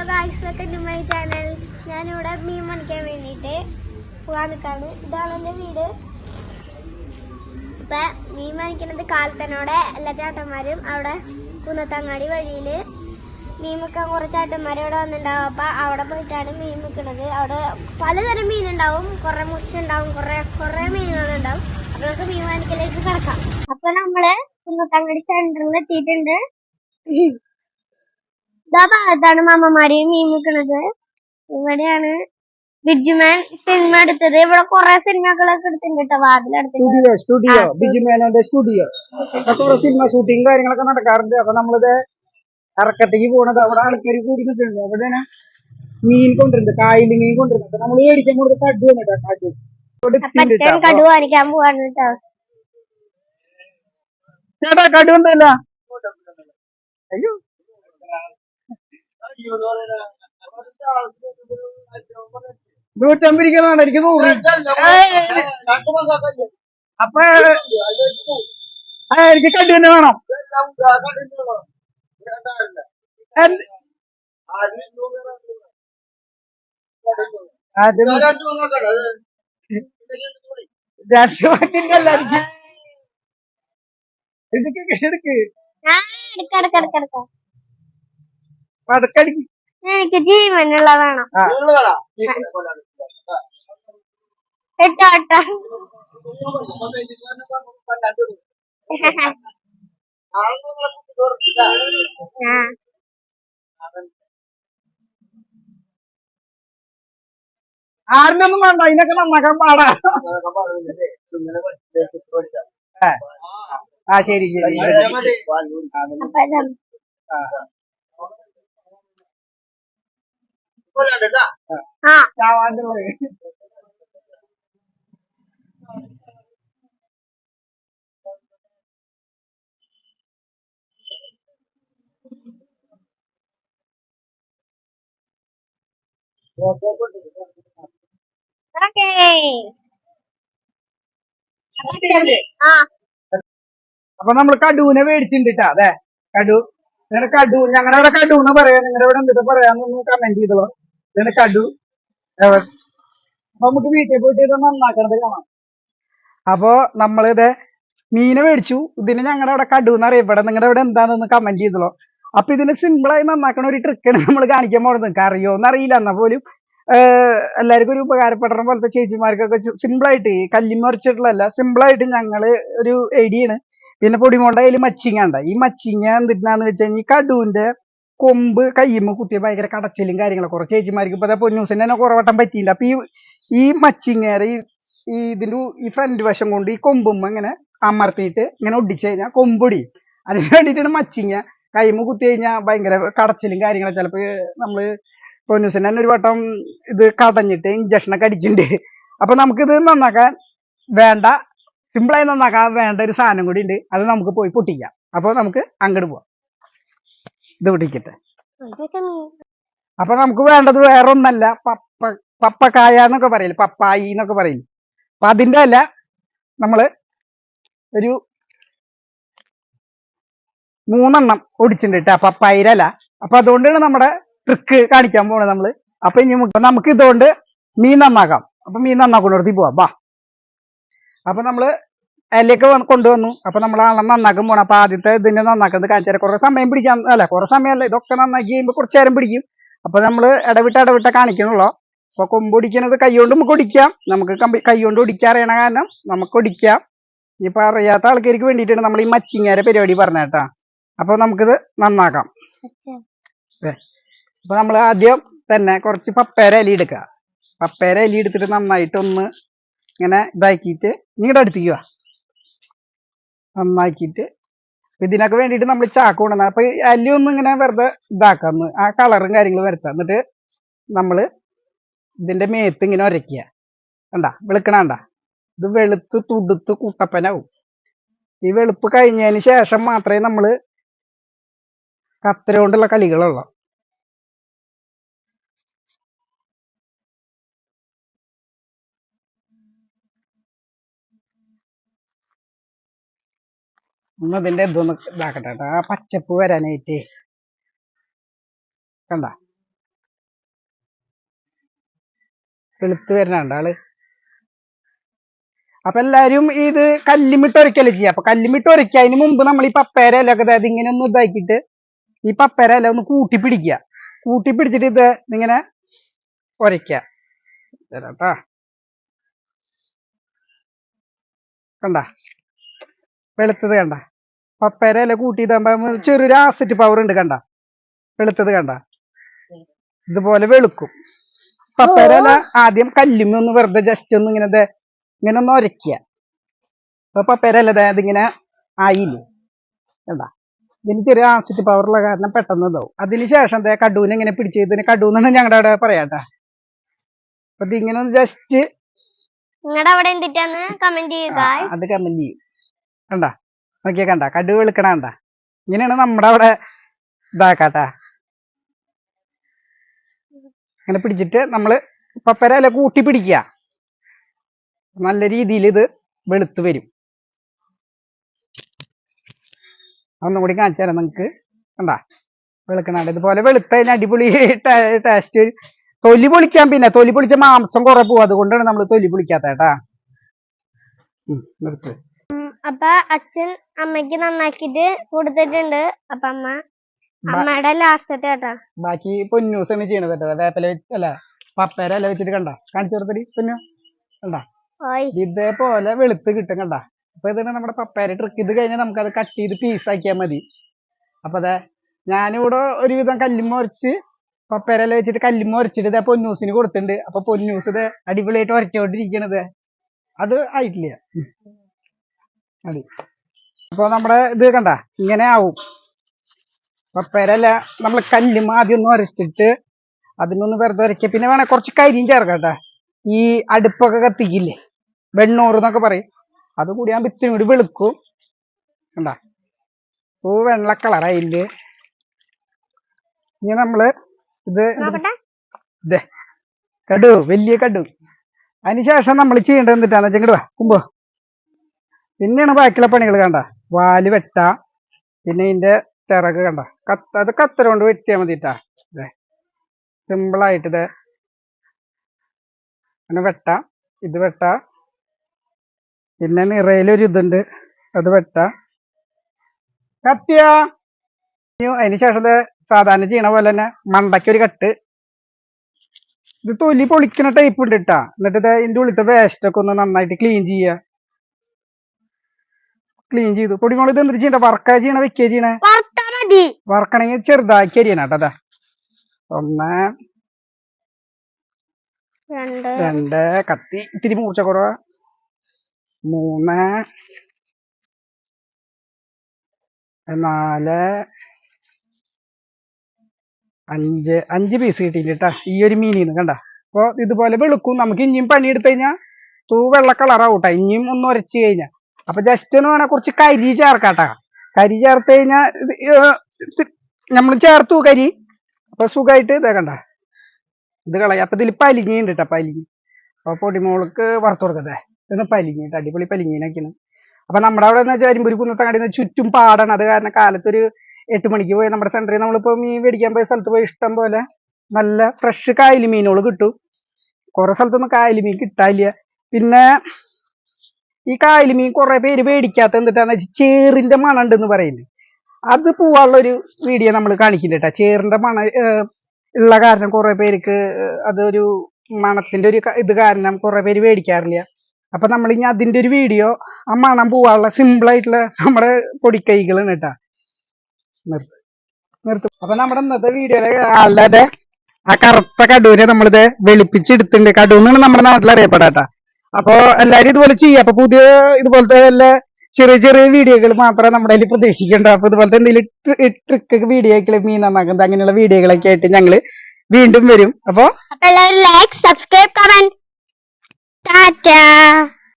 Hello guys welcome to my channel ഞാനിവിടെ മീൻ മണിക്കാൻ വേണ്ടിയിട്ട് പോകാൻ നിൽക്കാണ് ഇതാണ് എന്റെ വീട്. ഇപ്പം മീൻ മണിക്കുന്നത് കാലത്തനോടെ എല്ലാ ചേട്ടന്മാരും അവിടെ കുന്നത്തങ്ങാടി വഴിയിൽ മീൻ വെക്കാൻ കുറച്ച് ചേട്ടന്മാർ ഇവിടെ വന്നിട്ടുണ്ടാവും. അപ്പം അവിടെ പോയിട്ടാണ് മീൻ വെക്കുന്നത് അവിടെ പലതരം മീനുണ്ടാവും കുറേ മുഷ ഉണ്ടാവും. കുറേ കുറേ മീനുകളുണ്ടാവും അപ്പം നമുക്ക് മീൻ മണിക്കലേക്ക് കിടക്കാം. അപ്പം നമ്മൾ കുന്നത്തങ്ങാടി സെന്ററിൽ എത്തിയിട്ടുണ്ട്. ഇതാ ഭാഗത്താണ് മാമ്മമാര് മീൻ നിൽക്കുന്നത് ഇവിടെയാണ് ബിജുമാൻ സിനിമ എടുത്തത്. ഇവിടെ കൊറേ സിനിമകളൊക്കെ എടുത്തിട്ടുണ്ട് കേട്ടോ വാതിലെടുത്തിട്ട് സ്റ്റുഡിയോ സ്റ്റുഡിയോ ആ, സ്റ്റുഡിയോ കുറെ സിനിമ ഷൂട്ടിങ് കാര്യങ്ങളൊക്കെ നടക്കാറുണ്ട്. അപ്പൊ നമ്മളിത് ഇറക്കത്തേക്ക് പോണത് അവിടെ ആൾക്കാർ കൂടി നിൽക്കുന്നുണ്ട് അവിടെയാണ് മീൻ കൊണ്ടിരുന്നത് കായൽ മീൻ കൊണ്ടിരുന്നത് നമ്മൾ മേടിക്കാൻ കൊടുത്ത കടു വന്നിട്ടാ കടു. കടു കാണിക്കാൻ പോവാണ് കേട്ടോ ചേട്ടാ കടു എന്തല്ല അയ്യോ. നൂറ്റമ്പത് ഇരിക്കുന്നതാണ് എനിക്ക്. അപ്പൊ എനിക്ക് തന്നെ വേണം എന്ത്? അത് രണ്ട് വാക്കിന്റെ അല്ല എനിക്ക് എടുക്ക് എടുക്ക് ആ എടുക്ക എടുക്ക എനിക്ക് ജീവനുള്ള വേണം. ആ. ഇട്ടോ ഇട്ടോ ആ. ആരിനൊന്നും വേണ്ട അതിനൊക്കെ നന്നാക്കാൻ പാടാ. ആ. ശരി ശരി ആ ചാവാന്റെ പോലെ. ഓക്കേ ആ അപ്പൊ നമ്മൾ കടുവിനെ മേടിച്ചിട്ടാ ട്ടാ. അതെ കടു. നിങ്ങളുടെ കടു ഞങ്ങളുടെ അവിടെ കടു എന്ന് പറയാ? നിങ്ങളുടെ അവിടെ എന്തിട്ട് പറയാന്നൊന്ന് കമന്റ് ചെയ്തോ ഇതിന് കടു. നമുക്ക് പോയിട്ട് കാണാം. അപ്പൊ നമ്മളിത് മീനെ മേടിച്ചു. ഇതിന് ഞങ്ങളുടെ അവിടെ കടു എന്ന് ഇവിടെ നിങ്ങളുടെ അവിടെ എന്താണെന്ന് കമന്റ് ചെയ്തോളൂ. അപ്പൊ ഇതിന് സിമ്പിൾ ആയി നന്നാക്കണ ഒരു ട്രിക്കാണ് നമ്മൾ കാണിക്കാൻ പോകുന്നത് അറിയോന്ന് അറിയില്ല. എന്നാ പോലും എല്ലാവർക്കും ഒരു ഉപകാരപ്പെടണ പോലത്തെ ചേച്ചിമാർക്കൊക്കെ സിമ്പിൾ ആയിട്ട് കല്ലിമ സിമ്പിൾ ആയിട്ട് ഞങ്ങൾ ഒരു ഐഡിയാണ് പിന്നെ പൊടിമോണ്ട കയ്യിൽ മച്ചിങ്ങ ഉണ്ട്. ഈ മച്ചിങ്ങ എന്തിനാന്ന് വെച്ചാൽ ഈ കടുവിന്റെ കൊമ്പ് കയ്യുമ്പോൾ കുത്തിയ ഭയങ്കര കടച്ചിലും കാര്യങ്ങളൊക്കെ കുറച്ച് ചേച്ചിമാർക്ക് ഇപ്പൊ പൊന്നൂസിന് തന്നെ കുറവട്ടം പറ്റിയില്ല അപ്പോൾ ഈ ഈ മച്ചിങ്ങേറെ ഈ ഇതിന്റെ ഈ ഫ്രണ്ട് വശം കൊണ്ട് ഈ കൊമ്പുമ്മ ഇങ്ങനെ അമർത്തിയിട്ട് ഇങ്ങനെ ഒടിച്ചു കഴിഞ്ഞാൽ കൊമ്പൊടി. അതിന് വേണ്ടിയിട്ടാണ് മച്ചിങ്ങ കൈമ കുത്തി കഴിഞ്ഞാൽ ഭയങ്കര കടച്ചിലും കാര്യങ്ങളും ചിലപ്പോൾ നമ്മൾ പൊന്നൂസിന് തന്നെ ഒരു വട്ടം ഇത് കടഞ്ഞിട്ട് ഇഞ്ചക്ഷനൊക്കെ അടിച്ചിട്ടുണ്ട് അപ്പം നമുക്കിത് നന്നാക്കാൻ വേണ്ട സിമ്പിളായി നന്നാക്കാൻ വേണ്ട ഒരു സാധനം കൂടി ഉണ്ട് അത് നമുക്ക് പോയി പൊട്ടിക്കാം. അപ്പോൾ നമുക്ക് അങ്ങോട്ട് പോവാം. ഇത് പിടിക്കട്ടെ. അപ്പൊ നമുക്ക് വേണ്ടത് വേറെ ഒന്നല്ല പപ്പ പപ്പക്കായ എന്നൊക്കെ പറയില്ല പപ്പായി എന്നൊക്കെ പറയില്ല. അപ്പൊ അതിന്റെ അല്ല നമ്മൾ ഒരു മൂന്നെണ്ണം ഒടിച്ചിട്ടുണ്ട് കേട്ടോ അല്ല. അപ്പൊ അതുകൊണ്ടാണ് നമ്മുടെ ട്രിക്ക് കാണിക്കാൻ പോണത് നമ്മൾ. അപ്പൊ ഇനി നമുക്ക് ഇതുകൊണ്ട് മീൻ നന്നാക്കാം. അപ്പൊ മീൻ നന്നാക്കുന്നിടത്ത് പോവാം വാ. അപ്പൊ നമ്മൾ അതിലേക്ക് വന്ന് കൊണ്ടുവന്നു. അപ്പൊ നമ്മൾ ആളെ നന്നാക്കാൻ പോണം. അപ്പൊ ആദ്യത്തെ ഇതിനെ നന്നാക്കുന്നത് കാണിച്ചാൽ കുറെ സമയം പിടിക്കാൻ അല്ല കുറെ സമയമല്ല. ഇതൊക്കെ നന്നാക്കി കഴിയുമ്പോൾ കുറച്ച് നേരം പിടിക്കും. അപ്പൊ നമ്മൾ ഇടവിട്ട് ഇടവിട്ട കാണിക്കണുള്ളൂ അപ്പൊ കൊമ്പൊടിക്കണത് കൈകൊണ്ട് നമുക്ക് ഒടിക്കാം. നമുക്ക് കമ്പി കൈകൊണ്ട് ഒടിക്കാൻ അറിയണ കാരണം നമുക്ക് ഒടിക്കാം. ഇപ്പൊ അറിയാത്ത ആൾക്കാർക്ക് വേണ്ടിയിട്ടാണ് നമ്മൾ ഈ മച്ചിങ്ങാരെ പരിപാടി പറഞ്ഞ കേട്ടാ. അപ്പൊ നമുക്കിത് നന്നാക്കാം. അപ്പൊ നമ്മൾ ആദ്യം തന്നെ കുറച്ച് പപ്പേര ഇല എടുക്കുക. പപ്പേര ഇല എടുത്തിട്ട് നന്നായിട്ടൊന്ന് ഇങ്ങനെ ഇതാക്കിയിട്ട് നിങ്ങളുടെ അടുത്തേക്ക് വാ നന്നാക്കിയിട്ട് ഇതിനൊക്കെ വേണ്ടിയിട്ട് നമ്മൾ ചാക്ക് കൊണ്ടുവന്ന അപ്പൊ ഈ അല്ലി ഒന്ന് ഇങ്ങനെ വെറുതെ ഇതാക്കാന്ന് ആ കളറും കാര്യങ്ങളും വരുത്താം. എന്നിട്ട് നമ്മൾ ഇതിന്റെ മേത്ത് ഇങ്ങനെ ഉരയ്ക്കുക കണ്ട? വെളുക്കണണ്ട ഇത് വെളുത്ത് തുടുത്ത് കുട്ടപ്പനാവും ഈ വെളുപ്പ് കഴിഞ്ഞതിന് ശേഷം മാത്രമേ നമ്മൾ കത്തര കൊണ്ടുള്ള കളികളുള്ളൂ ഒന്ന് ഇതിന്റെ ഇതൊന്ന് ഇതാക്കട്ടെ ട്ടോ. ആ പച്ചപ്പ് വരാനായിട്ട്. കണ്ട? വെളുത്ത് വരുന്നുണ്ട് ആൾ. അപ്പൊ എല്ലാരും ഇത് കല്ലുമിട്ട് ഒരക്കല്ലേ ചെയ്യാം അപ്പൊ കല്ലുമിട്ട് ഒരക്കുക അതിന് മുമ്പ് നമ്മൾ ഈ പപ്പേര ഇലൊക്കെ അതായത് ഇങ്ങനെ ഒന്ന് ഇതാക്കിയിട്ട് ഈ പപ്പേര ഇല ഒന്ന് കൂട്ടി പിടിക്കുക. കൂട്ടി പിടിച്ചിട്ട് ഇത് ഇങ്ങനെ ഒരയ്ക്കുക. കണ്ട? വെളുത്തത് കണ്ട. പപ്പര ഇല കൂട്ടിയിട്ടാകുമ്പോ ചെറിയൊരു ആസിറ്റ് പവർ ഉണ്ട് കണ്ട. വെളുത്തത് കണ്ട. ഇതുപോലെ വെളുക്കും. പപ്പര ഇല ആദ്യം കല്ലുമ്മ ഒന്ന് വെറുതെ ജസ്റ്റ് ഒന്ന് ഇങ്ങനെ ഇങ്ങനെ ഒന്ന് ഒരയ്ക്കുക അപ്പൊ പപ്പേര ദേ ഇതിങ്ങനെ ആയില്ലേ? കണ്ട. ഇതിന് ചെറിയ ആസിറ്റ് പവറുള്ള കാരണം പെട്ടെന്ന് ഇതാവും. അതിനുശേഷം എന്താ കടൂനെ ഇങ്ങനെ പിടിച്ച് ഇതിന് കടൂന്നാണ് ഞങ്ങളുടെ അവിടെ പറയാട്ടാ അപ്പൊ ഇതിങ്ങനെ ഒന്ന് ജസ്റ്റ് നിങ്ങളുടെ അവിടെ എന്തിട്ടാന്ന്? കമന്റ് ചെയ്യുക. അത് കമന്റ് ചെയ്യും. കണ്ട? നോക്കിയാ കണ്ട കടു വെളുക്കണ കണ്ട? ഇങ്ങനെയാണ് നമ്മുടെ അവിടെ ഇതാക്കാട്ട അങ്ങനെ പിടിച്ചിട്ട് നമ്മൾ പപ്പര അല്ല കൂട്ടി പിടിക്കുക. നല്ല രീതിയിൽ ഇത് വെളുത്ത് വരും. ഒന്നും കൂടി കാണിച്ചു തരാം കണ്ട? വെളുക്കണാണ്ട് ഇതുപോലെ വെളുത്ത അടിപൊളി ടേസ്റ്റ് തൊലി പൊളിക്കാൻ പിന്നെ തൊലി പൊളിച്ച മാംസം കുറെ പോകും അതുകൊണ്ടാണ് നമ്മൾ തൊലി പൊളിക്കാത്ത കേട്ടാ. നിർത്ത്. അപ്പൊ അച്ഛൻ അമ്മയ്ക്ക് നന്നാക്കിട്ട് കൊടുത്തിട്ടുണ്ട്. അപ്പൊ അമ്മ അമ്മയുടെ ലാസ്റ്റത്തെ കേട്ടാ. ബാക്കി പൊന്നൂസാണ് ചെയ്യണത് കേട്ടോ. വേപ്പില അല്ല പപ്പേര ഇല വെച്ചിട്ട് കണ്ട? കാണിച്ചു കൊടുത്തടി പൊന്നു. കണ്ട? ഇതേപോലെ വെളുത്ത് കിട്ടും കണ്ട? അപ്പൊ ഇതാണ് നമ്മുടെ പപ്പേര ട്രിക്ക് ഇത് കഴിഞ്ഞാൽ നമുക്കത് കട്ട് ചെയ്ത് പീസ് ആക്കിയാൽ മതി. അപ്പൊ അതെ ഞാനിവിടെ ഒരുവിധം കല്ലുമ്മ ഉരച്ച് പപ്പേര ഇല വെച്ചിട്ട് കല്ലുമ്മ ഉരച്ചിട്ട് ഇതേ പൊന്നൂസിന് കൊടുത്തിട്ടുണ്ട്. അപ്പൊ പൊന്നൂസ് ഇത് അടിപൊളിയായിട്ട് ഉരച്ചോണ്ടിരിക്കണത് അത് ആയിട്ടില്ല. ഉം. അപ്പോൾ അപ്പൊ നമ്മുടെ ഇത് കണ്ട? ഇങ്ങനെ ആവും. പപ്പേരല്ല നമ്മൾ കല്ലും ആദ്യം ഒന്ന് ഉരച്ചിട്ട് അതിനൊന്ന് വെറുതെ ഉരയ്ക്കുക പിന്നെ വേണേ കുറച്ച് കരിയും ചേർക്കാം കേട്ടാ. ഈ അടുപ്പൊക്കെ കത്തിക്കില്ലേ? വെണ്ണൂറ് എന്നൊക്കെ പറയും. അത് കൂടി ഞാൻ ഇത്തിരി കൂടി വെളുക്കും. കണ്ട? പൂ വെള്ള കളറായില്ലേ ഇനി നമ്മൾ ഇത് ഇതേ കടു വലിയ കടു. അതിനുശേഷം നമ്മൾ ചെയ്യേണ്ടത് എന്തിട്ടാന്ന് വെച്ചാൽ ഇങ്ങോട്ട് വാ കുമ്പോ. പിന്നെയാണ് ബാക്കിയുള്ള പണികൾ കണ്ട. വാൽ വെട്ട പിന്നെ ഇതിന്റെ ചിറക് കണ്ട. കത്ത് അത് കത്തര കൊണ്ട് വെട്ടിയാൽ മതിട്ടാ. സിമ്പിൾ ആയിട്ട് പിന്നെ വെട്ട ഇത് വെട്ട. പിന്നെ നിറയിലൊരു ഇതുണ്ട് അത് വെട്ട. കത്തിയാ. അതിന് ശേഷം സാധാരണ ചെയ്യണ പോലെ തന്നെ മണ്ടയ്ക്ക് ഒരു കട്ട്. ഇത് തൊലി പൊളിക്കണ ടൈപ്പ് ഉണ്ട് കേട്ടാ എന്നിട്ട് ഇത് ഇതിന്റെ ഉള്ളിലത്തെ വേസ്റ്റ് ഒക്കെ ഒന്ന് നന്നായിട്ട് ക്ലീൻ ചെയ്യുക ക്ലീൻ ചെയ്തു. പൊടിമോൾ ഇത് എന്ത് ചെയ്യണ്ട. വർക്കാ ചെയ്യണ വെക്കുക ചെയ്യണേ? വർക്കണെങ്കിൽ ചെറുതാക്കി അരിയണം കേട്ടോ ഒന്ന് രണ്ട് കത്തി. ഇത്തിരി മൂർച്ച കുറവ്. മൂന്ന് നാല് അഞ്ച്. അഞ്ച് പീസ് കിട്ടിയിട്ടാ ഈ ഒരു മീനിന്ന് കണ്ട? അപ്പൊ ഇതുപോലെ വെളുക്കും. നമുക്ക് ഇനിയും പണിയെടുത്തു കഴിഞ്ഞാൽ തൂ വെള്ള കളറാവൂട്ടാ ഇനിയും ഒന്ന് ഉരച്ച് കഴിഞ്ഞാൽ അപ്പൊ ജസ്റ്റ് എന്ന് പറഞ്ഞാൽ കുറച്ച് കരി ചേർക്കാട്ടാ. കരി ചേർത്ത് കഴിഞ്ഞാൽ നമ്മൾ ചേർത്തു കരി. അപ്പൊ സുഖമായിട്ട് ഇതാക്കണ്ട കണ്ട. ഇത് കളയാ അപ്പൊ ഇതിൽ പലിങ്ങിയുണ്ട് കേട്ടോ പലിങ്ങി. അപ്പൊ പൊടിമോൾക്ക് വറുത്ത് കൊടുക്കട്ടെ. ഇതൊന്ന് പലിങ്ങിട്ട് അടിപൊളി പലിങ്ങീനൊക്കെയാണ്. അപ്പൊ നമ്മുടെ അവിടെ എന്ന് വെച്ചാൽ അരിമ്പൂരി കുന്നത്തങ്ങാടി ചുറ്റും പാടാണ്. അത് കാരണം കാലത്തൊരു എട്ട് മണിക്ക് പോയി നമ്മുടെ സെന്ററിൽ നമ്മളിപ്പോ മീൻ മേടിക്കാൻ പോയ സ്ഥലത്ത് പോയി ഇഷ്ടം പോലെ നല്ല ഫ്രഷ് കായലി മീനുകൾ കിട്ടും. കുറെ സ്ഥലത്തൊന്നും കായലി മീൻ കിട്ടാനില്ല. പിന്നെ ഈ കായൽ മീൻ കുറെ പേര് മേടിക്കാത്ത എന്തിട്ടാന്ന് വെച്ചാൽ ചേറിന്റെ മണം ഉണ്ടെന്ന് പറയുന്നത്. അത് പോവാനുള്ള ഒരു വീഡിയോ നമ്മൾ കാണിക്കുന്നുണ്ട് കേട്ടോ ചേറിന്റെ മണ ഉള്ള കാരണം കുറെ പേർക്ക് അതൊരു മണത്തിന്റെ ഒരു ഇത് കാരണം കുറെ പേര് മേടിക്കാറില്ല. അപ്പൊ നമ്മൾ ഇനി അതിന്റെ ഒരു വീഡിയോ ആ മണം പോവാനുള്ള സിമ്പിൾ ആയിട്ടുള്ള നമ്മുടെ പൊടിക്കൈകളാണ് കേട്ടാ നിർത്ത് നിർത്തും. അപ്പൊ നമ്മുടെ ഇന്നത്തെ വീഡിയോ അല്ലാതെ ആ കറുത്ത കടുവിനെ നമ്മളിത് വെളുപ്പിച്ചെടുത്തിട്ടുണ്ട് കടൂന്നാണ് നമ്മുടെ നാട്ടിൽ അറിയപ്പെടാട്ടാ അപ്പൊ എല്ലാരും ഇതുപോലെ ചെയ്യാം. അപ്പൊ പുതിയ ഇതുപോലത്തെ വല്ല ചെറിയ ചെറിയ വീഡിയോകൾ മാത്രമേ നമ്മുടെ അതിൽ പ്രതീക്ഷിക്കേണ്ട. അപ്പൊ ഇതുപോലത്തെ എന്തെങ്കിലും ട്രിക്ക് വീഡിയോ മീൻ നന്നാക്കുന്നത് അങ്ങനെയുള്ള വീഡിയോകളൊക്കെ ആയിട്ട് ഞങ്ങൾ വീണ്ടും വരും. അപ്പൊ ലൈക്ക് സബ്സ്ക്രൈബ് കമന്റ് ടാറ്റാ.